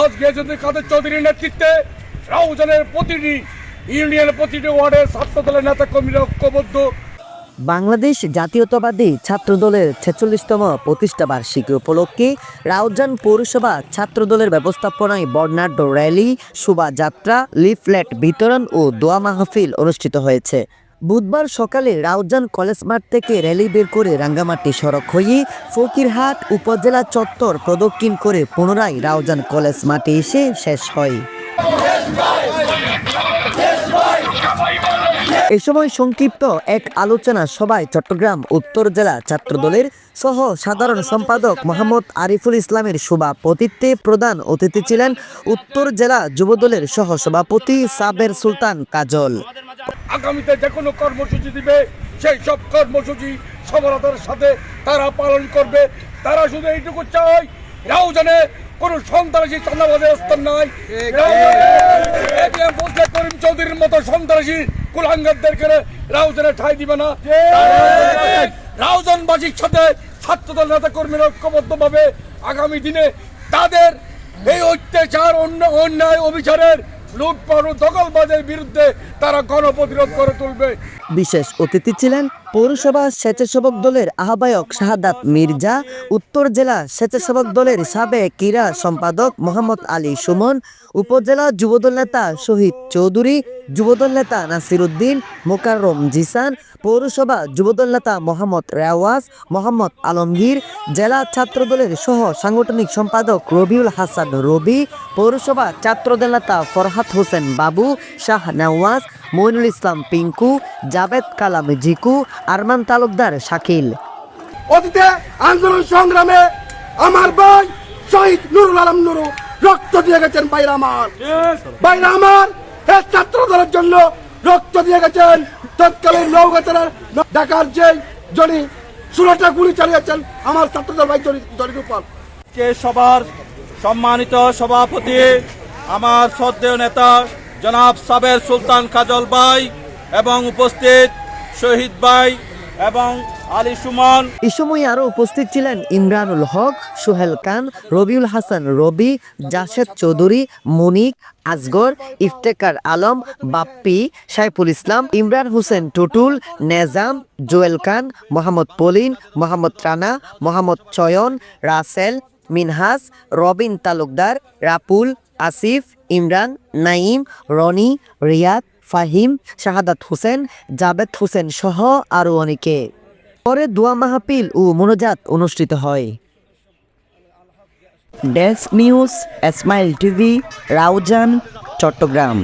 আলহাজ গিয়াসুদ্দিন কাদের চৌধুরীর নেতৃত্বে? রাউজানের প্রতিটি ইউনিয়নের প্রতিটি ওয়ার্ডের ছাত্র দলের নেতা কর্মীরা ঐক্যবদ্ধ। বাংলাদেশ জাতীয়তাবাদী ছাত্রদলের ছেচল্লিশতম প্রতিষ্ঠা বার্ষিকী উপলক্ষে রাউজান পৌরসভা ছাত্রদলের ব্যবস্থাপনায় বর্ণাঢ্য র্যালি, শোভাযাত্রা, লিফলেট বিতরণ ও দোয়া মাহফিল অনুষ্ঠিত হয়েছে। বুধবার সকালে রাউজান কলেজ মাঠ থেকে র্যালি বের করে রাঙ্গামাটি সড়ক হয়ে ফকিরহাট উপজেলা চত্বর প্রদক্ষিণ করে পুনরায় রাউজান কলেজ মাঠে এসে শেষ হয়। এ সময় সংক্ষিপ্ত এক আলোচনা সভায় চট্টগ্রাম উত্তর জেলা ছাত্রদলের সহ সাধারণ সম্পাদক মোহাম্মদ আরিফুল ইসলামের সভাপতিত্বে প্রধান অতিথি ছিলেন উত্তর জেলা যুবদলের সহ সভাপতি সাবের সুলতান কাজল। আগামীতে যে কোনো কর্মসূচি দিবে সেই সব কর্মসূচি সফলতার সাথে তারা পালন করবে। তারা শুধু এইটুকু চায় রাউজানে কোনো সন্ত্রাসী চাঁদাবাজের স্তর নাই। করিম চৌধুরীর মতো সন্ত্রাসী কুলাঙ্গারদেরকে রাউজানে ঠাই দিবে না। রাউজানবাসীর সাথে ছাত্রদল নেতা কর্মীরা ঐক্যবদ্ধভাবে আগামী দিনে তাদের এই অত্যাচার অন্য অন্যায় অবিচারের লুটপাট ও দখলবাজের বিরুদ্ধে তারা গণপ্রতিরোধ করে তুলবে। বিশেষ অতিথি ছিলেন পৌরসভা স্বেচ্ছাসেবক দলের আহ্বায়ক শাহাদাত মির্জা, উত্তর জেলা স্বেচ্ছাসেবক দলের সাবেক ক্রীড়া সম্পাদক মোহাম্মদ আলী সুমন, উপজেলা যুবদল নেতা শহীদ চৌধুরী, যুবদল নেতা নাসির উদ্দিন মোকাররম জিসান, পৌরসভা যুবদল নেতা মোহাম্মদ রেওয়াজ, মোহাম্মদ আলমগীর, জেলা ছাত্রদলের সহ সাংগঠনিক সম্পাদক রবিউল হাসান রবি, পৌরসভা ছাত্রদল নেতা ফরহাত হোসেন বাবু, শাহ নওয়াজ মইনুল ইসলাম পিঙ্কু জাবেদ কালাম জিকু আরমান তালুকদার শাকিল। অতীতে আন্দোলন সংগ্রামে আমার ভাই শহীদ নুরুল আলম নুরু রক্ত দিয়ে গেছেন বাইরে আমার। বাইরে আমার ছাত্র দলের জন্য রক্ত দিয়ে গেছেন। তৎকালীন নৌকাচারের ঢাকার যে জনি ষোলোটা গুলি চালিয়েছেন আমার ছাত্র দল ভাই জনি গোপাল। আজকে সবার সম্মানিত সভাপতি আমার শ্রদ্ধেয় নেতা জনাব সাবের সুলতান কাজল ভাই এবং উপস্থিত শহীদ ভাই এবং আলী সুমন। এ সময় আরও উপস্থিত ছিলেন ইমরানুল হক, সোহেল খান, রবিউল হাসান রবি জাসেদ চৌধুরী, মনিক আসগর ইফতেকার আলম, বাপ্পি, সাইফুল ইসলাম, ইমরান হোসেন টুটুল, নেজাম, জোয়েল খান, মোহাম্মদ পলিন, মোহাম্মদ রানা, মোহাম্মদ চয়ন, রাসেল, মিনহাস, রবিন তালুকদার, রাপুল আসিফ, ইমরান নাইম রনি, রিয়াদ, ফাহিম, শাহাদাত হোসেন, জাবেদ হোসেন সহ আরও অনেকে। পরে দোয়া মাহাপিল ও মনোজাত অনুষ্ঠিত হয়। Desk news, Esmail TV, Raozan, Chattogram.